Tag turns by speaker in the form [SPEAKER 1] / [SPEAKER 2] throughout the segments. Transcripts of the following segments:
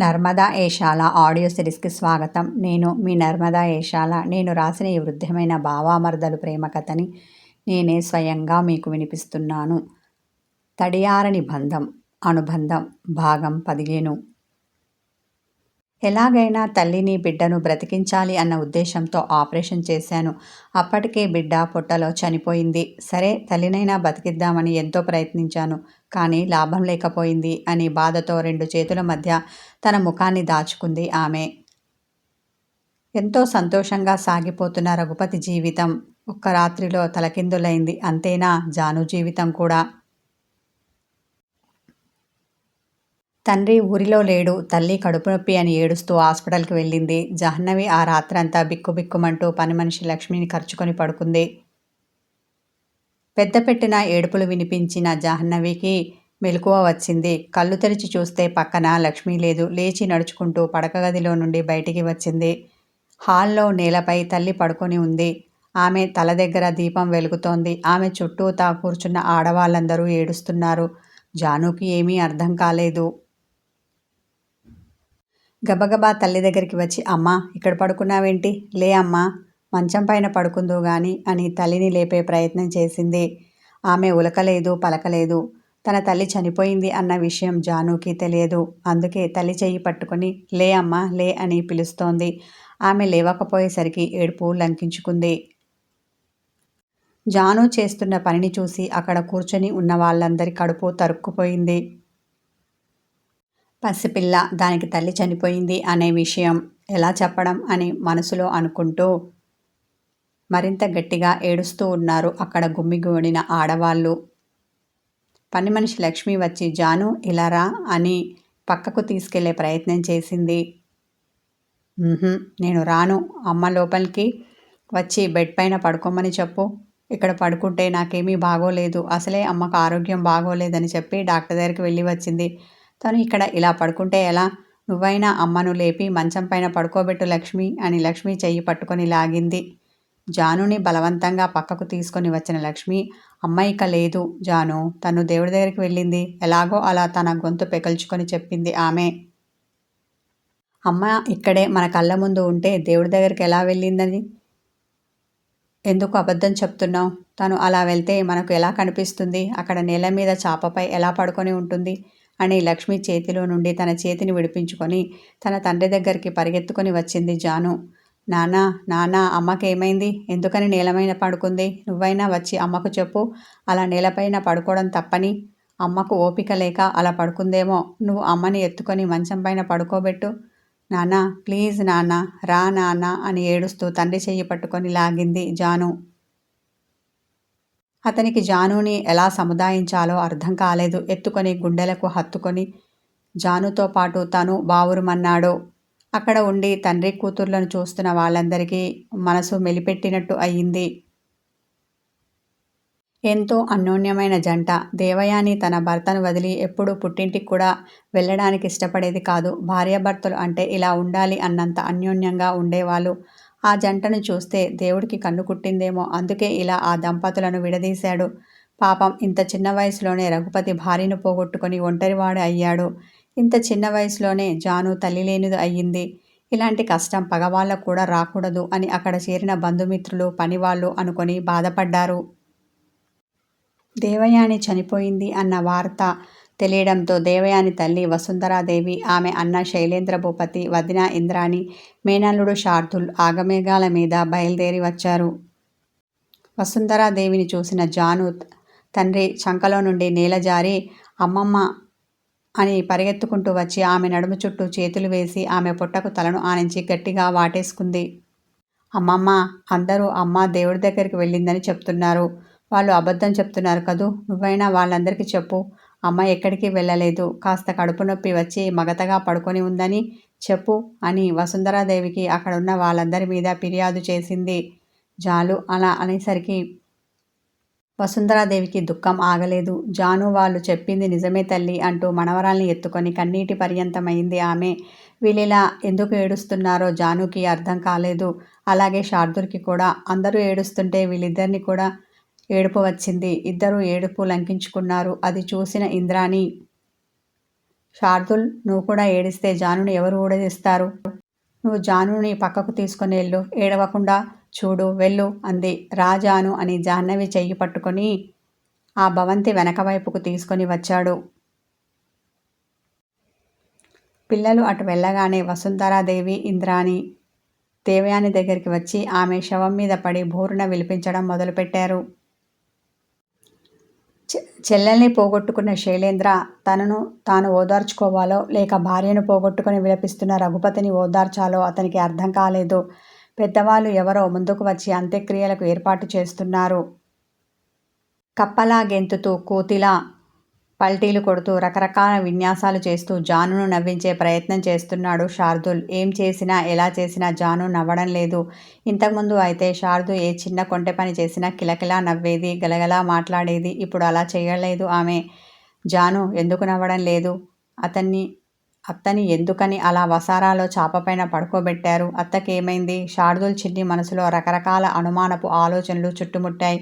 [SPEAKER 1] Narmada Eshala audio సిరీస్కి స్వాగతం. నేను మీ నర్మదా ఏషాల నేను రాసిన ఈ వృద్ధమైన భావామర్దలు ప్రేమ కథని నేనే స్వయంగా మీకు వినిపిస్తున్నాను. తడియారని బంధం అనుబంధం భాగం పదిహేను. ఎలాగైనా తల్లిని బిడ్డను బ్రతికించాలి అన్న ఉద్దేశంతో ఆపరేషన్ చేశాను. అప్పటికే బిడ్డ పొట్టలో చనిపోయింది. సరే తల్లినైనా బతికిద్దామని ఎంతో ప్రయత్నించాను. కానీ లాభం లేకపోయింది అని బాధతో రెండు చేతుల మధ్య తన ముఖాన్ని దాచుకుంది ఆమె. ఎంతో సంతోషంగా సాగిపోతున్న రఘుపతి జీవితం ఒక్క రాత్రిలో తలకిందులైంది. అంతేనా? జాను జీవితం కూడా. తండ్రి ఊరిలో లేడు. తల్లి కడుపు నొప్పి అని ఏడుస్తూ హాస్పిటల్కి వెళ్ళింది. జహ్నవి ఆ రాత్రంతా బిక్కుబిక్కుమంటూ పని మనిషి లక్ష్మిని ఖర్చుకొని పడుకుంది. పెద్ద పెట్టిన ఏడుపులు వినిపించిన జాహ్నవికి మెలకువ వచ్చింది. కళ్ళు తెరిచి చూస్తే పక్కన లక్ష్మి లేదు. లేచి నడుచుకుంటూ పడక గదిలో నుండి బయటికి వచ్చింది. హాల్లో నేలపై తల్లి పడుకొని ఉంది. ఆమె తల దగ్గర దీపం వెలుగుతోంది. ఆమె చుట్టూ తా కూర్చున్న ఆడవాళ్ళందరూ ఏడుస్తున్నారు. జానుకి ఏమీ అర్థం కాలేదు. గబగబా తల్లి దగ్గరికి వచ్చి అమ్మా ఇక్కడ పడుకున్నావేంటి? లే అమ్మా మంచం పైన పడుకుందో గాని అని తల్లిని లేపే ప్రయత్నం చేసింది. ఆమె ఉలకలేదు పలకలేదు. తన తల్లి చనిపోయింది అన్న విషయం జానుకి తెలియదు. అందుకే తల్లి చెయ్యి పట్టుకొని లే అమ్మా లే అని పిలుస్తోంది. ఆమె లేవకపోయేసరికి ఏడుపు లంకించుకుంది. జాను చేస్తున్న పనిని చూసి అక్కడ కూర్చొని ఉన్న వాళ్ళందరి కడుపు తరుక్కుపోయింది. పసిపిల్ల దానికి తల్లి చనిపోయింది అనే విషయం ఎలా చెప్పడం అని మనసులో అనుకుంటూ మరింత గట్టిగా ఏడుస్తూ ఉన్నారు అక్కడ గుమ్మిగూడిన ఆడవాళ్ళు. పని మనిషి లక్ష్మి వచ్చి జాను ఇలారా అని పక్కకు తీసుకెళ్ళే ప్రయత్నం చేసింది. నేను రాను. అమ్మ లోపలికి వచ్చి బెడ్ పైన పడుకోమని చెప్పు. ఇక్కడ పడుకుంటే నాకేమీ బాగోలేదు. అసలే అమ్మకు ఆరోగ్యం బాగోలేదని చెప్పి డాక్టర్ దగ్గరికి వెళ్ళి వచ్చింది. తను ఇక్కడ ఇలా పడుకుంటే ఎలా? నువ్వైనా అమ్మను లేపి మంచం పైన పడుకోబెట్టు లక్ష్మి అని లక్ష్మి చెయ్యి పట్టుకొని లాగింది. జానుని బలవంతంగా పక్కకు తీసుకొని వచ్చిన లక్ష్మి అమ్మాయిక లేదు జాను తను దేవుడి దగ్గరికి వెళ్ళింది. ఎలాగో అలా తన గొంతు పెకల్చుకొని చెప్పింది ఆమె. అమ్మ ఇక్కడే మన కళ్ళ ముందు ఉంటే దేవుడి దగ్గరికి ఎలా వెళ్ళిందని? ఎందుకు అబద్ధం చెప్తున్నావు? తను అలా వెళ్తే మనకు ఎలా కనిపిస్తుంది? అక్కడ నేల మీద చాపపై ఎలా పడుకొని ఉంటుంది? అని లక్ష్మి చేతిలో నుండి తన చేతిని విడిపించుకొని తన తండ్రి దగ్గరికి పరిగెత్తుకొని వచ్చింది జాను. నానా నానా అమ్మకేమైంది? ఎందుకని నేలమైన పడుకుంది? నువ్వైనా వచ్చి అమ్మకు చెప్పు. అలా నేలపైన పడుకోవడం తప్పని. అమ్మకు ఓపిక లేక అలా పడుకుందేమో. నువ్వు అమ్మని ఎత్తుకొని మంచం పైన పడుకోబెట్టు. నానా ప్లీజ్ నానా రా నానా అని ఏడుస్తూ తండ్రి చెయ్యి పట్టుకొని లాగింది జాను. అతనికి జానుని ఎలా సముదాయించాలో అర్థం కాలేదు. ఎత్తుకొని గుండెలకు హత్తుకొని జానుతో పాటు తను బావురుమన్నాడు. అక్కడ ఉండి తండ్రి కూతుర్లను చూస్తున్న వాళ్ళందరికీ మనసు మెలిపెట్టినట్టు అయ్యింది. ఎంతో అన్యోన్యమైన జంట. దేవయాని తన భర్తను వదిలి ఎప్పుడూ పుట్టింటికి కూడా వెళ్ళడానికి ఇష్టపడేది కాదు. భార్యాభర్తలు అంటే ఇలా ఉండాలి అన్నంత అన్యోన్యంగా ఉండేవాళ్ళు. ఆ జంటను చూస్తే దేవుడికి కన్ను కుట్టిందేమో. అందుకే ఇలా ఆ దంపతులను విడదీశాడు. పాపం ఇంత చిన్న వయసులోనే రఘుపతి భార్యను పోగొట్టుకొని ఒంటరివాడు అయ్యాడు. ఇంత చిన్న వయసులోనే జాను తల్లి లేనిది అయ్యింది. ఇలాంటి కష్టం పగవాళ్ళకు కూడా రాకూడదు అని అక్కడ చేరిన బంధుమిత్రులు పనివాళ్ళు అనుకొని బాధపడ్డారు. దేవయాని చనిపోయింది అన్న వార్త తెలియడంతో దేవయాని తల్లి వసుంధరాదేవి ఆమె అన్న శైలేంద్ర భూపతి వదిన ఇంద్రాణి మేనల్లుడు శార్దుల్ ఆగమేఘాల మీద బయలుదేరి వచ్చారు. వసుంధరాదేవిని చూసిన జాను తండ్రి చంకలో నుండి నేల జారి అమ్మమ్మ అని పరిగెత్తుకుంటూ వచ్చి ఆమె నడుము చుట్టూ చేతులు వేసి ఆమె పుట్టకు తలను ఆనించి గట్టిగా వాటేసుకుంది. అమ్మమ్మ అందరూ అమ్మ దేవుడి దగ్గరికి వెళ్ళిందని చెప్తున్నారు. వాళ్ళు అబద్ధం చెప్తున్నారు కదూ? నువ్వైనా వాళ్ళందరికీ చెప్పు. అమ్మ ఎక్కడికి వెళ్ళలేదు. కాస్త కడుపు నొప్పి వచ్చి మగతగా పడుకొని ఉందని చెప్పు అని వసుంధరాదేవికి అక్కడున్న వాళ్ళందరి మీద ఫిర్యాదు చేసింది. జాలు అలా అనేసరికి వసుంధరాదేవికి దుఃఖం ఆగలేదు. జాను వాళ్ళు చెప్పింది నిజమే తల్లి అంటూ మనవరాల్ని ఎత్తుకొని కన్నీటి పర్యంతమైంది ఆమె. వీళ్ళిలా ఎందుకు ఏడుస్తున్నారో జానుకి అర్థం కాలేదు. అలాగే శార్దుర్కి కూడా. అందరూ ఏడుస్తుంటే వీళ్ళిద్దరిని కూడా ఏడుపు వచ్చింది. ఇద్దరు ఏడుపు లంకించుకున్నారు. అది చూసిన ఇంద్రాణి శార్దుల్ నువ్వు కూడా ఏడిస్తే జానుని ఎవరు ఊడదీస్తారు? నువ్వు జానుని పక్కకు తీసుకుని వెళ్ళు. ఏడవకుండా చూడు వెళ్ళు అంది. రాజాను అని జాహ్నవి చెయ్యి పట్టుకొని ఆ భవంతి వెనక వైపుకు తీసుకొని వచ్చాడు. పిల్లలు అటు వెళ్ళగానే వసుంధరాదేవి ఇంద్రాణి దేవయాని దగ్గరికి వచ్చి ఆమె శవం మీద పడి బోరున విలిపించడం మొదలుపెట్టారు. చెల్లెల్ని పోగొట్టుకున్న శైలేంద్ర తనను తాను ఓదార్చుకోవాలో లేక భార్యను పోగొట్టుకుని విలపిస్తున్న రఘుపతిని ఓదార్చాలో అతనికి అర్థం కాలేదు. పెద్దవాళ్ళు ఎవరో ముందుకు వచ్చి అంత్యక్రియలకు ఏర్పాటు చేస్తున్నారు. కప్పలా గెంతుతూ కోతిలా పల్టీలు కొడుతూ రకరకాల విన్యాసాలు చేస్తూ జానును నవ్వించే ప్రయత్నం చేస్తున్నాడు శార్దుల్. ఏం చేసినా ఎలా చేసినా జాను నవ్వడం లేదు. ఇంతకుముందు అయితే శార్దు ఏ చిన్న కొంటె పని చేసినా కిలకిలా నవ్వేది గలగలా మాట్లాడేది. ఇప్పుడు అలా చేయలేదు ఆమె. జాను ఎందుకు నవ్వడం లేదు? అతన్ని అత్తని ఎందుకని అలా వసారాలో చాపపైన పడుకోబెట్టారు? అత్తకేమైంది? శార్దుల్ చిన్ని మనసులో రకరకాల అనుమానపు ఆలోచనలు చుట్టుముట్టాయి.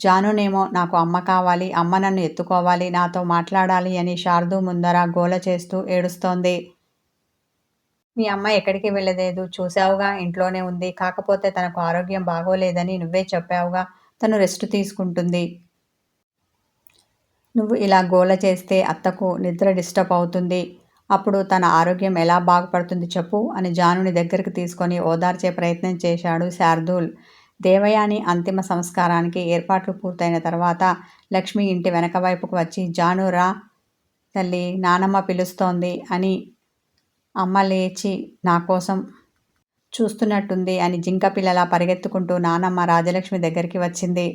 [SPEAKER 1] జానునేమో నాకు అమ్మ కావాలి అమ్మ నన్ను ఎత్తుకోవాలి నాతో మాట్లాడాలి అని శారదు ముందర గోల చేస్తూ ఏడుస్తోంది. మీ అమ్మ ఎక్కడికి వెళ్ళలేదు? చూసావుగా ఇంట్లోనే ఉంది. కాకపోతే తనకు ఆరోగ్యం బాగోలేదని నువ్వే చెప్పావుగా తను రెస్ట్ తీసుకుంటుంది. నువ్వు ఇలా గోల చేస్తే అత్తకు నిద్ర డిస్టర్బ్ అవుతుంది. అప్పుడు తన ఆరోగ్యం ఎలా బాగుపడుతుంది చెప్పు అని జానుని దగ్గరికి తీసుకొని ఓదార్చే ప్రయత్నం చేశాడు శార్దూల్. దేవయాని అంతిమ సంస్కారానికి ఏర్పాట్లు పూర్తయిన తర్వాత లక్ష్మి ఇంటి వెనక వైపుకు వచ్చి జానురా తల్లి నానమ్మ పిలుస్తోంది అని అమ్మ లేచి నా కోసం చూస్తున్నట్టుంది అని జింక పిల్లలా పరిగెత్తుకుంటూ నానమ్మ రాజలక్ష్మి దగ్గరికి వచ్చింది.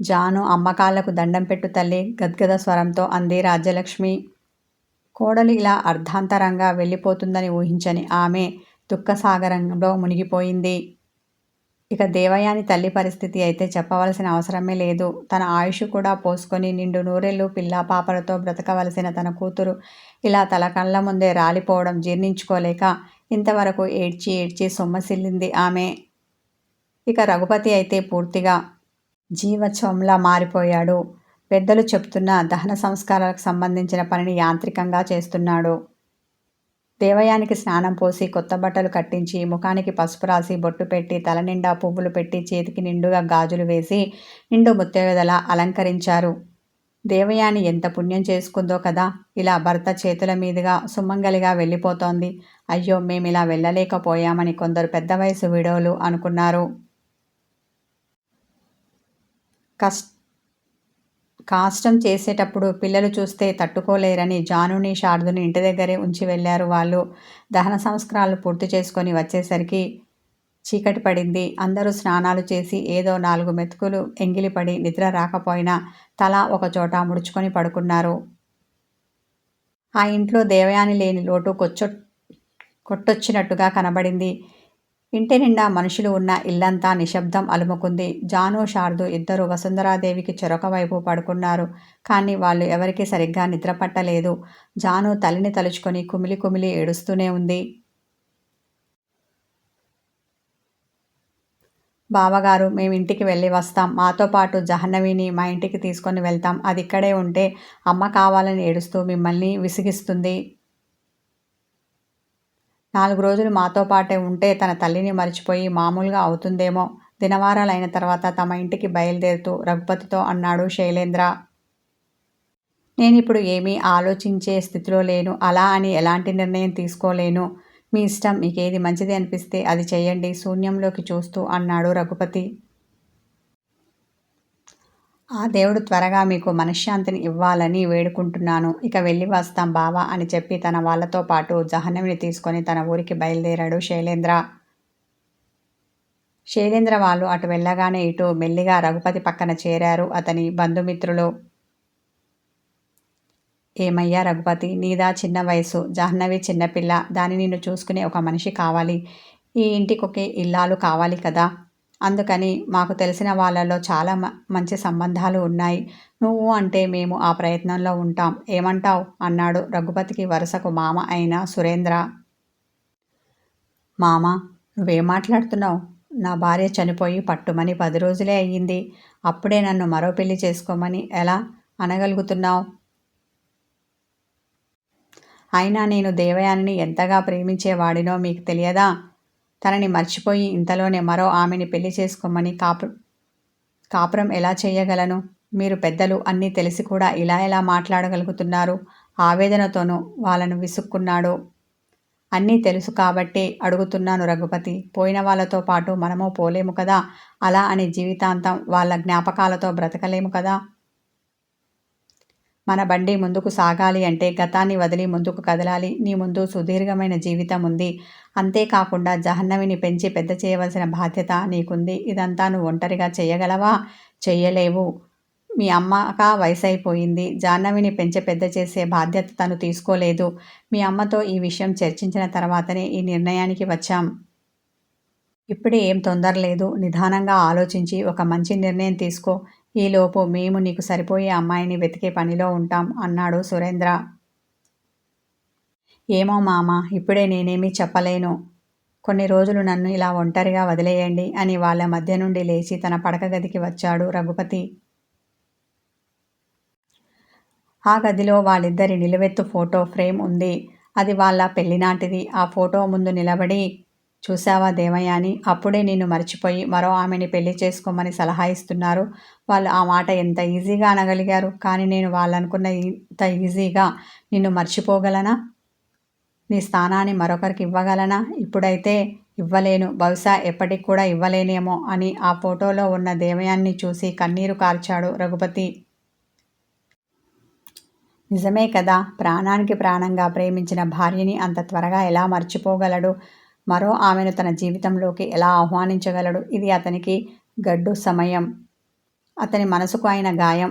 [SPEAKER 1] జాను అమ్మకాళ్ళకు దండం పెట్టు తల్లి గద్గద స్వరంతో అంది రాజ్యలక్ష్మి కోడలు ఇలా అర్ధాంతరంగా వెళ్ళిపోతుందని ఊహించని ఆమె దుఃఖసాగరంలో మునిగిపోయింది. ఇక దేవయాని తల్లి పరిస్థితి అయితే చెప్పవలసిన అవసరమే లేదు. తన ఆయుష్ కూడా పోసుకొని నిండు నూరెళ్ళు పిల్లా పాపలతో బ్రతకవలసిన తన కూతురు ఇలా తల కళ్ళ ముందే రాలిపోవడం జీర్ణించుకోలేక ఇంతవరకు ఏడ్చి ఏడ్చి సొమ్మసిల్లింది ఆమె. ఇక రఘుపతి అయితే పూర్తిగా జీవచ్వంలా మారిపోయాడు. పెద్దలు చెప్తున్న దహన సంస్కారాలకు సంబంధించిన పనిని యాంత్రికంగా చేస్తున్నాడు. దేవయానికి స్నానం పోసి కొత్త బట్టలు కట్టించి ముఖానికి పసుపు రాసి బొట్టు పెట్టి తల నిండా పువ్వులు పెట్టి చేతికి నిండుగా గాజులు వేసి నిండు ముత్తేదలా అలంకరించారు. దేవయాని ఎంత పుణ్యం చేసుకుందో కదా! ఇలా భర్త చేతుల మీదుగా సుమంగలిగా వెళ్ళిపోతోంది. అయ్యో మేమిలా వెళ్ళలేకపోయామని కొందరు పెద్ద వయసు విడోలు అనుకున్నారు. కష్ట కాష్టం చేసేటప్పుడు పిల్లలు చూస్తే తట్టుకోలేరని జానుని శారదుని ఇంటి దగ్గరే ఉంచి వెళ్ళారు వాళ్ళు. దహన సంస్కారాలు పూర్తి చేసుకొని వచ్చేసరికి చీకటి పడింది. అందరూ స్నానాలు చేసి ఏదో నాలుగు మెతుకులు ఎంగిలిపడి నిద్ర రాకపోయినా తల ఒక చోట ముడుచుకొని పడుకున్నారు. ఆ ఇంట్లో దేవయాని లేని లోటు కొచ్చొ కొట్టొచ్చినట్టుగా కనబడింది. ఇంటి నిండా మనుషులు ఉన్న ఇల్లంతా నిశ్శబ్దం అలుముకుంది. జాను శారదు ఇద్దరు వసుంధరాదేవికి చెరొక వైపు పడుకున్నారు. కానీ వాళ్ళు ఎవరికి సరిగ్గా నిద్రపట్టలేదు. జాను తల్లిని తలుచుకొని కుమిలి కుమిలి ఏడుస్తూనే ఉంది. బావగారు మేము ఇంటికి వెళ్ళి వస్తాం. మాతో పాటు జహన్నవిని మా ఇంటికి తీసుకొని వెళ్తాం. అది ఇక్కడే ఉంటే అమ్మ కావాలని ఏడుస్తూ మిమ్మల్ని విసిగిస్తుంది. నాలుగు రోజులు మాతో పాటే ఉంటే తన తల్లిని మర్చిపోయి మామూలుగా అవుతుందేమో. దినవారాలైన తర్వాత తమ ఇంటికి బయలుదేరుతూ రఘుపతితో అన్నాడు శైలేంద్ర. నేనిప్పుడు ఏమీ ఆలోచించే స్థితిలో లేను. అలా అని ఎలాంటి నిర్ణయం తీసుకోలేను. మీ ఇష్టం మీకేది మంచిది అనిపిస్తే అది చేయండి శూన్యంలోకి చూస్తూ అన్నాడు రఘుపతి. ఆ దేవుడు త్వరగా మీకు మనశ్శాంతిని ఇవ్వాలని వేడుకుంటున్నాను. ఇక వెళ్ళి వస్తాం బావా అని చెప్పి తన వాళ్ళతో పాటు జహ్నవిని తీసుకొని తన ఊరికి బయలుదేరాడు శైలేంద్ర. శైలేంద్ర వాళ్ళు అటు వెళ్ళగానే ఇటు మెల్లిగా రఘుపతి పక్కన చేరారు అతని బంధుమిత్రులు. ఏమయ్యా రఘుపతి నీదా చిన్న వయసు జాహ్నవి చిన్నపిల్ల దాని నిన్ను చూసుకునే ఒక మనిషి కావాలి. ఈ ఇంటికి ఒకే ఇల్లాలు కావాలి కదా. అందుకని మాకు తెలిసిన వాళ్ళలో చాలా మంచి సంబంధాలు ఉన్నాయి. నువ్వు అంటే మేము ఆ ప్రయత్నంలో ఉంటాం. ఏమంటావు? అన్నాడు రఘుపతికి వరుసకు మామ అయిన సురేంద్ర. మామ నువ్వేం మాట్లాడుతున్నావు? నా భార్య చనిపోయి పట్టుమని పది రోజులే అయ్యింది. అప్పుడే నన్ను మరో పెళ్ళి చేసుకోమని ఎలా అనగలుగుతున్నావు? అయినా నేను దేవయానిని ఎంతగా ప్రేమించేవాడినో మీకు తెలియదా? తనని మర్చిపోయి ఇంతలోనే మరో ఆమెని పెళ్ళి చేసుకోమని కాపు కాపురం ఎలా చేయగలను? మీరు పెద్దలు అన్నీ తెలిసి కూడా ఇలా ఎలా మాట్లాడగలుగుతున్నారు? ఆవేదనతోనూ వాళ్ళను విసుక్కున్నాడు? అన్నీ తెలుసు కాబట్టే అడుగుతున్నాను రఘుపతి. పోయిన వాళ్ళతో పాటు మనము పోలేము కదా? అలా అని జీవితాంతం వాళ్ళ జ్ఞాపకాలతో బ్రతకలేము కదా? మన బండి ముందుకు సాగాలి అంటే గతాన్ని వదిలి ముందుకు కదలాలి. నీ ముందు సుదీర్ఘమైన జీవితం ఉంది. అంతేకాకుండా జహన్నవిని పెంచి పెద్ద చేయవలసిన బాధ్యత నీకుంది. ఇదంతా నువ్వు ఒంటరిగా చేయగలవా? చెయ్యలేవు. మీ అమ్మక వయసు అయిపోయింది జాహ్నవిని పెంచి పెద్ద చేసే బాధ్యత తను తీసుకోలేదు. మీ అమ్మతో ఈ విషయం చర్చించిన తర్వాతనే ఈ నిర్ణయానికి వచ్చాం. ఇప్పుడే ఏం తొందర లేదు నిదానంగా ఆలోచించి ఒక మంచి నిర్ణయం తీసుకో. ఈలోపు మేము నీకు సరిపోయే అమ్మాయిని వెతికే పనిలో ఉంటాం అన్నాడు సురేంద్ర. ఏమో మామ ఇప్పుడే నేనేమీ చెప్పలేను. కొన్ని రోజులు నన్ను ఇలా ఒంటరిగా వదిలేయండి అని వాళ్ళ మధ్య నుండి లేచి తన పడక గదికి వచ్చాడు రఘుపతి. ఆ గదిలో వాళ్ళిద్దరి నిలువెత్తు ఫోటో ఫ్రేమ్ ఉంది. అది వాళ్ళ పెళ్ళినాటిది ఆ ఫోటో ముందు నిలబడి చూసావా దేవయాని? అప్పుడే నిన్ను మర్చిపోయి మరో ఆమెని పెళ్ళి చేసుకోమని సలహా ఇస్తున్నారు వాళ్ళు ఆ మాట ఎంత ఈజీగా అనగలిగారు? కానీ నేను వాళ్ళనుకున్న ఇంత ఈజీగా నిన్ను మర్చిపోగలనా? నీ స్థానాన్ని మరొకరికి ఇవ్వగలనా? ఇప్పుడైతే ఇవ్వలేను. బహుశా ఎప్పటికి కూడా ఇవ్వలేనేమో అని ఆ ఫోటోలో ఉన్న దేవయాన్ని చూసి కన్నీరు కార్చాడు రఘుపతి. నిజమే కదా ప్రాణానికి ప్రాణంగా ప్రేమించిన భార్యని అంత త్వరగా ఎలా మర్చిపోగలడు? మరో ఆమెను తన జీవితంలోకి ఎలా ఆహ్వానించగలడు? ఇది అతనికి గడ్డు సమయం. అతని మనసుకు అయిన గాయం.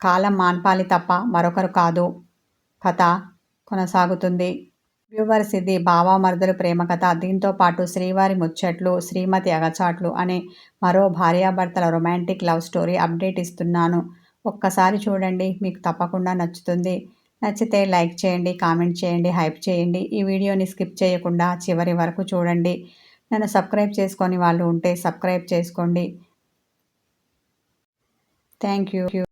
[SPEAKER 1] కాలం మాన్పాలి తప్ప మరొకరు కాదు. కథ కొనసాగుతుంది. వ్యూవర్స్ ఇది భావామర్దలు ప్రేమ కథ. దీంతో పాటు శ్రీవారి ముచ్చట్లు శ్రీమతి అగచాట్లు అనే మరో భార్యాభర్తల రొమాంటిక్ లవ్ స్టోరీ అప్డేట్ ఇస్తున్నాను. ఒక్కసారి చూడండి మీకు తప్పకుండా నచ్చుతుంది. నచ్చితే లైక్ చేయండి కామెంట్ చేయండి హైప్ చేయండి. ఈ వీడియోని స్కిప్ చేయకుండా చివరి వరకు చూడండి. నన్ను సబ్స్క్రైబ్ చేసుకొని వాళ్ళు ఉంటే సబ్స్క్రైబ్ చేసుకోండి. Thank you.